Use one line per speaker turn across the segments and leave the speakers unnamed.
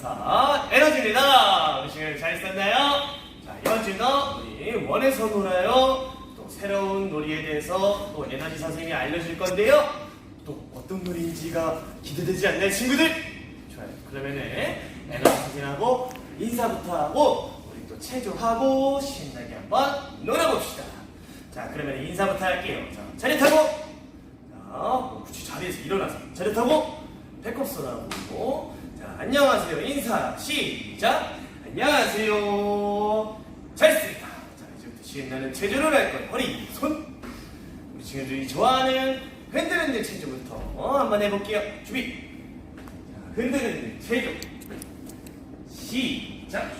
강사 에너지입니다. 우리 시간 잘 있었나요? 자, 이번 주는 우리 원에서 놀아요. 또 새로운 놀이에 대해서 또 에너지 선생님이 알려줄 건데요. 또 어떤 놀이인지가 기대되지 않나요, 친구들? 좋아요. 그러면은 에너지 선생님하고 인사부터 하고 우리 또 체조하고 신나게 한번 놀아봅시다. 자, 그러면 인사부터 할게요. 자, 자리 타고 자, 그치 자리에서 일어나서 자리 타고 배꼽 쏘라고 자 안녕하세요. 인사 시작. 안녕하세요. 잘했습니다. 자 이제부터 신나는 체조를 할 거예요. 허리 손. 우리 친구들이 좋아하는 흔들흔들 체조부터 어, 한번 해볼게요. 준비. 자, 흔들흔들 체조. 시작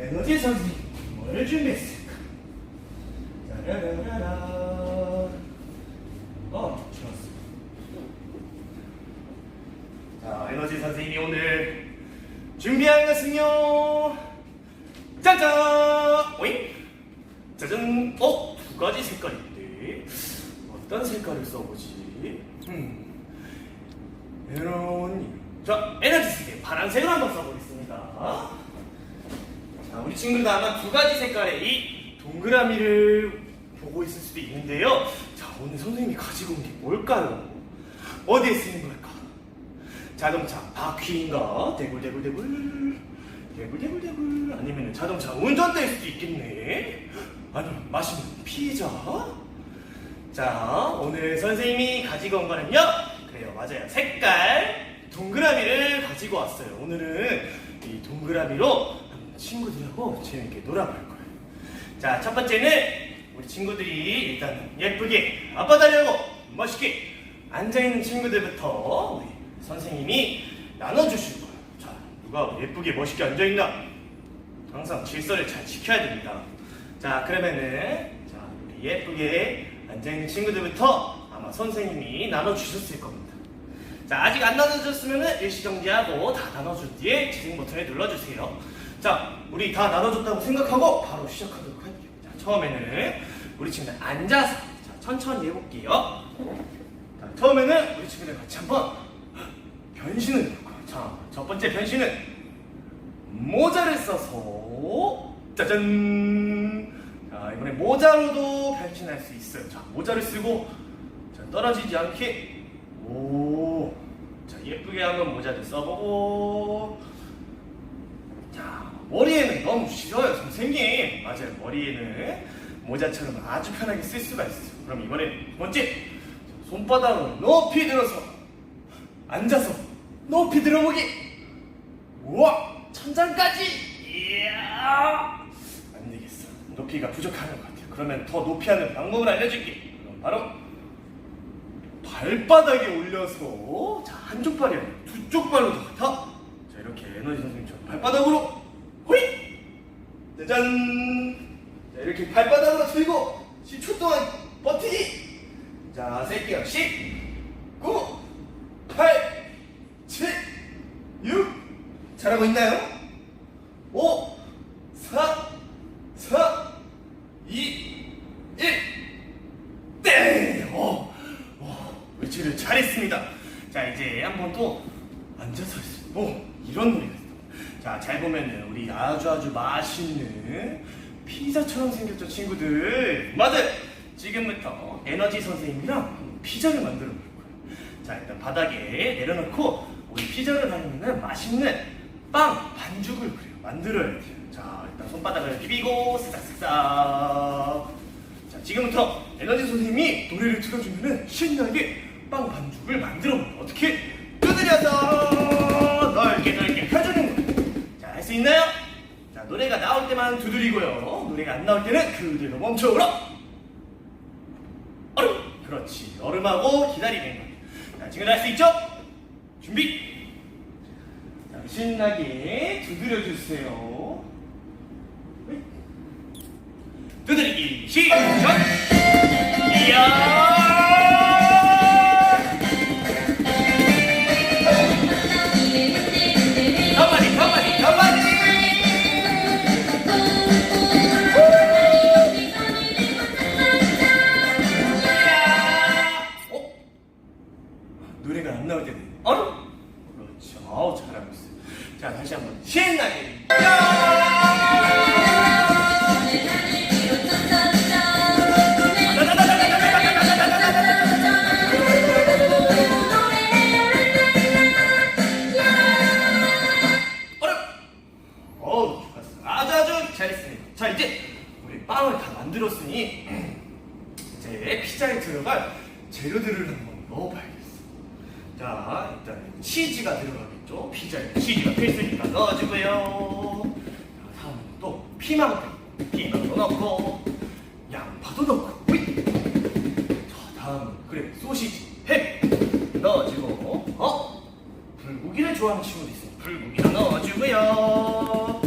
에너지
선생님, 뭘 준비했을까? 짜라라라라. 어, 좋았어. 자, 에너지 선생님이 오늘 준비한 것은요. 짜잔! 오잉? 짜잔! 어? 두 가지 색깔인데 어떤 색깔을 써보지? 음. 에너니 자, 에너지 색깔 파란색을 한번 써보겠습니다. 자, 우리 친구들 아마 두 가지 색깔의 이 동그라미를 보고 있을 수도 있는데요. 자, 오늘 선생님이 가지고 온 게 뭘까요? 어디에 쓰는 걸까? 자동차 바퀴인가? 대굴대굴대굴 대굴대굴대굴 아니면 자동차 운전대일 수도 있겠네 아니면 맛있는 피자 자 오늘 선생님이 가지고 온 거는요 그래요 맞아요 색깔 동그라미를 가지고 왔어요 오늘은 이 동그라미로 친구들하고 재밌게 놀아볼 거예요 자 첫 번째는 우리 친구들이 일단은 예쁘게 아빠다리하고 멋있게 앉아있는 친구들부터 우리 선생님이 나눠주실 거예요. 자, 누가 예쁘게 멋있게 앉아있나? 항상 질서를 잘 지켜야 됩니다. 자, 그러면은, 자, 우리 예쁘게 앉아있는 친구들부터 아마 선생님이 나눠주셨을 겁니다. 자, 아직 안 나눠줬으면 일시정지하고 다 나눠줄 뒤에 재생 버튼을 눌러주세요. 자, 우리 다 나눠줬다고 생각하고 바로 시작하도록 할게요. 자, 처음에는 우리 친구들 앉아서 자, 천천히 해볼게요. 자, 처음에는 우리 친구들 같이 한번 변신을 해볼까요? 자, 첫 번째 변신은 모자를 써서 짜잔! 자, 이번에 모자로도 변신할 수 있어요. 자, 모자를 쓰고 자, 떨어지지 않게 오, 자 예쁘게 한번 모자를 써보고 자 머리에는 너무 싫어요 선생님. 맞아요 머리에는 모자처럼 아주 편하게 쓸 수가 있어요. 그럼 번째 자, 손바닥을 높이 들어서 앉아서 높이 들어보기. 우와 천장까지. 이야 안 되겠어. 높이가 부족한 것 같아요. 그러면 더 높이 하는 방법을 알려줄게. 그럼 바로 발바닥에 올려서 자 한쪽 발이 아니라 두쪽 발로 더 다. 자 이렇게 에너지 선생님처럼 발바닥으로 짜잔. 자 이렇게 발바닥으로 들고 10초 동안 버티기. 자 세게요. 10 9 8 7 6 잘하고 있나요? 5 4 4 2 1 땡! 어, 어, 의지를 잘했습니다. 자, 이제 한번 또 앉아서 할수 있- 오, 이런 노래가 있어. 자, 잘 보면은 우리 아주 아주 맛있는 피자처럼 생겼죠, 친구들. 맞아요. 지금부터 에너지 선생님이랑 피자를 만들어 볼 거예요. 자, 일단 바닥에 내려놓고 우리 피자를 하려면 맛있는 빵 반죽을 그래요. 만들어야 돼요. 자, 일단 손바닥을 비비고 쓱싹쓱싹. 자, 지금부터 에너지 선생님이 노래를 틀어주면은 신나게 빵 반죽을 만들어 볼게요. 어떻게? 두드려서 노래가 나올 때만 두드리고요. 노래가 안 나올 때는 그대로 멈춰 울어. 얼음. 그렇지. 얼음하고 기다리는 거예요. 자, 지금 할 수 있죠? 준비. 자, 신나게 두드려 주세요. 두드리기 시작! 자, 다시 한 번. 피망, 피망도 넣고 양파도 넣고. 자, 다음은 그래 소시지, 햄 넣어주고, 어? 불고기를 좋아하는 친구도 있어요. 불고기도 넣어주고요.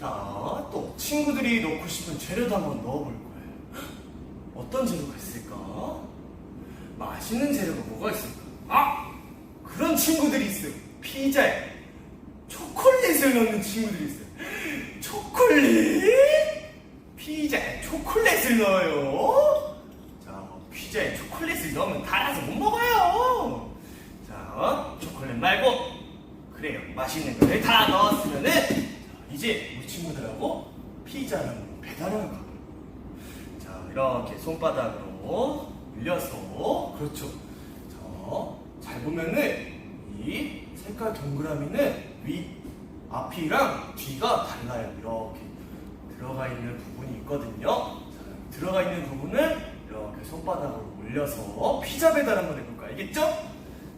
자, 또 친구들이 넣고 싶은 재료도 한번 넣어볼 거예요. 어떤 재료가 있을까? 맛있는 재료가 뭐가 있을까? 아! 그런 친구들이 있어요. 피자에 초콜릿을 넣는 친구들이 있어요. 초콜릿? 피자에 초콜릿을 넣어요? 자, 피자에 초콜릿을 넣으면 달아서 못 먹어요. 자, 초콜릿 말고 그래요. 맛있는 거를 다 넣었으면은 자, 이제 우리 친구들하고 한번 배달하러 가요. 자, 이렇게 손바닥으로 올려서 그렇죠. 자, 잘 보면은 이 색깔 동그라미는 위 앞이랑 뒤가 달라요. 이렇게 들어가 있는 부분이 있거든요. 자, 들어가 있는 부분을 이렇게 손바닥으로 올려서 피자 배달 한번 해볼까? 알겠죠?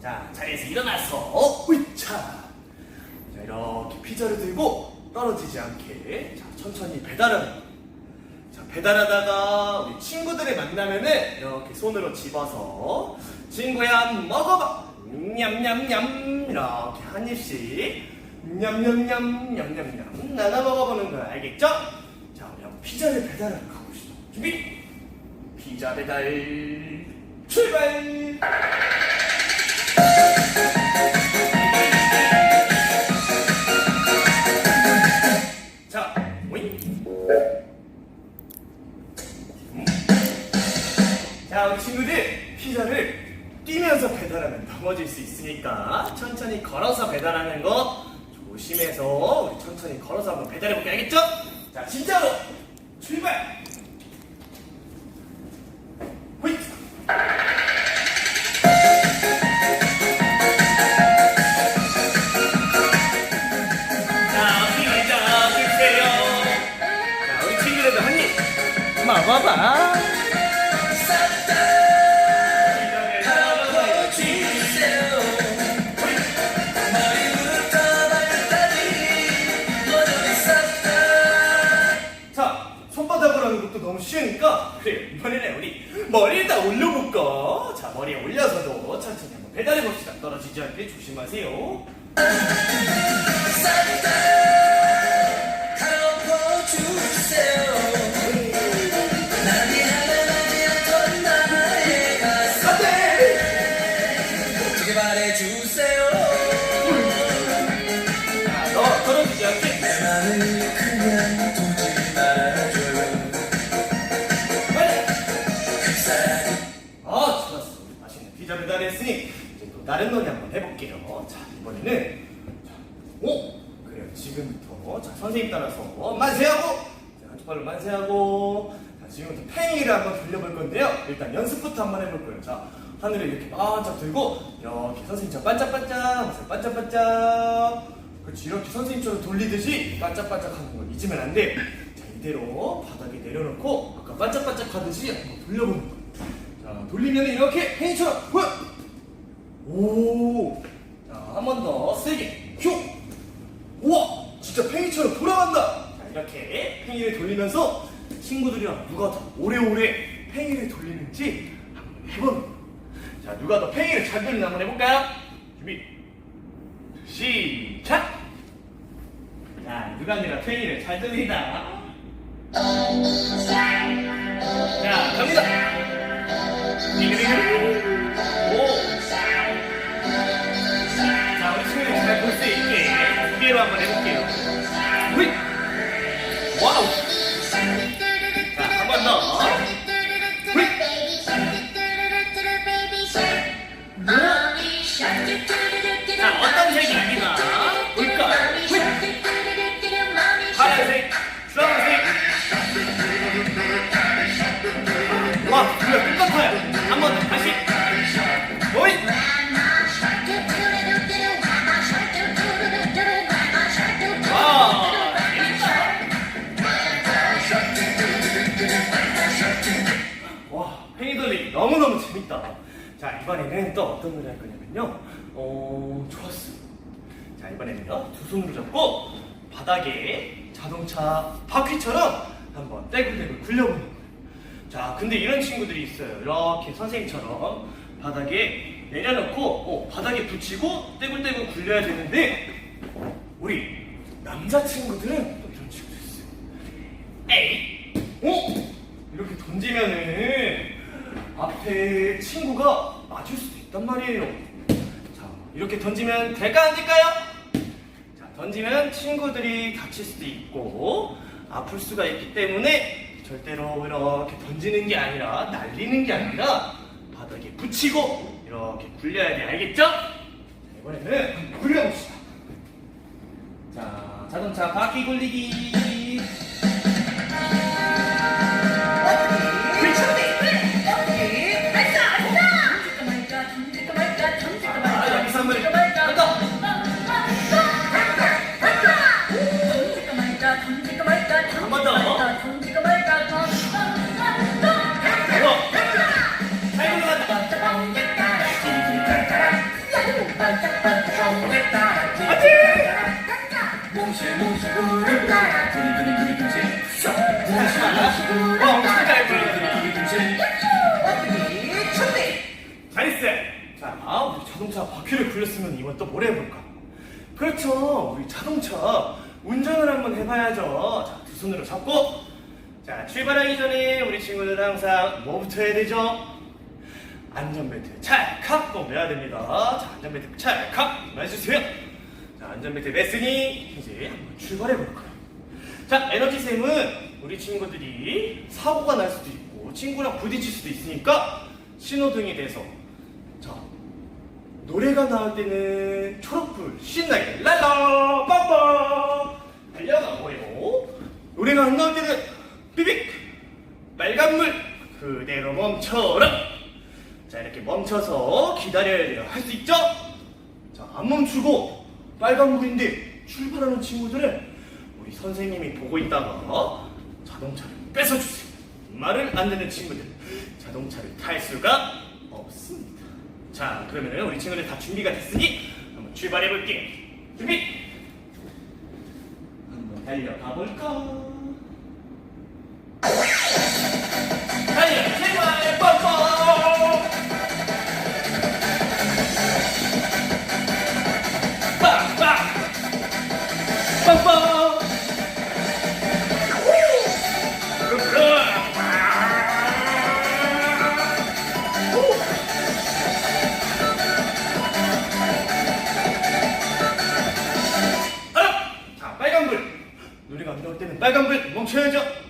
자, 자리에서 일어나서 으차! 자, 이렇게 피자를 들고 떨어지지 않게 자, 천천히 배달을. 자, 배달하다가 우리 친구들을 만나면은 이렇게 손으로 집어서 친구야 먹어봐 냠냠냠 이렇게 한 입씩 냠냠냠 냠냠냠 나눠 먹어보는 거야 알겠죠? 피자를 배달하러 가고 싶다. 준비! 피자 배달 출발! 자, 오잉! 음. 자, 우리 친구들 피자를 뛰면서 배달하면 넘어질 수 있으니까 천천히 걸어서 배달하는 거 조심해서 우리 천천히 걸어서 한번 배달해볼게 알겠죠? 자, 진짜로! 출발! 올려서도 천천히 한번 배달해 봅시다. 떨어지지 않게 조심하세요. 한번 해볼게요. 자, 이번에는 자, 오! 그래요. 지금부터 자, 선생님 따라서 만세하고 자, 한쪽 발로 만세하고 자, 지금부터 팽이를 한번 돌려볼 건데요. 일단 연습부터 한번 해볼 거예요. 자, 하늘을 이렇게 반짝 들고 이렇게 선생님처럼 반짝반짝 반짝반짝 그렇지 이렇게 선생님처럼 돌리듯이 반짝반짝 하는 거 잊으면 안 돼. 자, 이대로 바닥에 내려놓고 아까 반짝반짝 하듯이 한번 돌려보는 거예요. 자, 돌리면 이렇게 팽이처럼 후야! 오! 자, 한 번 더 세게 휴! 우와! 진짜 팽이처럼 돌아간다! 자, 이렇게 팽이를 돌리면서 친구들이랑 누가 더 오래오래 팽이를 돌리는지 한번 해보는. 자, 누가 더 팽이를 잘 돌리나 한번 해볼까요? 준비! 시작! 자, 누가 내가 팽이를 잘 돌리나? 자, 갑니다! 빙글빙글. 두 개로 한 이번에는 또 어떤 노래 할 거냐면요. 어, 좋았어. 자, 이번에는요. 두 손으로 잡고 바닥에 자동차 바퀴처럼 한번 떼굴떼굴 굴려보는 거예요. 자, 근데 이런 친구들이 있어요. 이렇게 선생님처럼 바닥에 내려놓고 어, 바닥에 붙이고 떼굴떼굴 굴려야 되는데 우리 남자 친구들은 또 이런 친구들 있어요. 에이, 어? 이렇게 던지면은 앞에 친구가 말이에요. 자, 이렇게 던지면 될까 안 될까요? 자, 던지면 친구들이 다칠 수도 있고 아플 수가 있기 때문에 절대로 이렇게 던지는 게 아니라 날리는 게 아니라 바닥에 붙이고 이렇게 굴려야 돼. 알겠죠? 자, 이번에는 굴려봅시다. 자, 자동차 바퀴 굴리기. 자동차 바퀴를 굴렸으면 이번 또 뭘 해볼까? 그렇죠. 우리 자동차 운전을 한번 해봐야죠. 자, 두 손으로 잡고. 자, 출발하기 전에 우리 친구들 항상 뭐부터 해야 되죠? 안전벨트 찰칵 꼭 매야 됩니다. 자, 안전벨트 찰칵 매주세요. 자, 안전벨트 맸으니 이제 한번 출발해볼까요? 자, 에너지샘은 우리 친구들이 사고가 날 수도 있고 친구랑 부딪힐 수도 있으니까 신호등이 돼서 자 노래가 나올 때는 초록불 신나게 랄라 빠빠 달려가고요. 노래가 안 나올 때는 삐빅 빨간불 그대로 멈춰라. 자 이렇게 멈춰서 기다려야 할 수 있죠? 자 안 멈추고 빨간불인데 출발하는 친구들은 우리 선생님이 보고 있다가 자동차를 뺏어주세요. 말을 안 듣는 친구들. 자동차를 탈 수가 없습니다 자 그러면 우리 친구들 다 준비가 됐으니 한번 출발해 볼게요 준비! 한번 달려가 볼까 빨간불 멈춰야죠.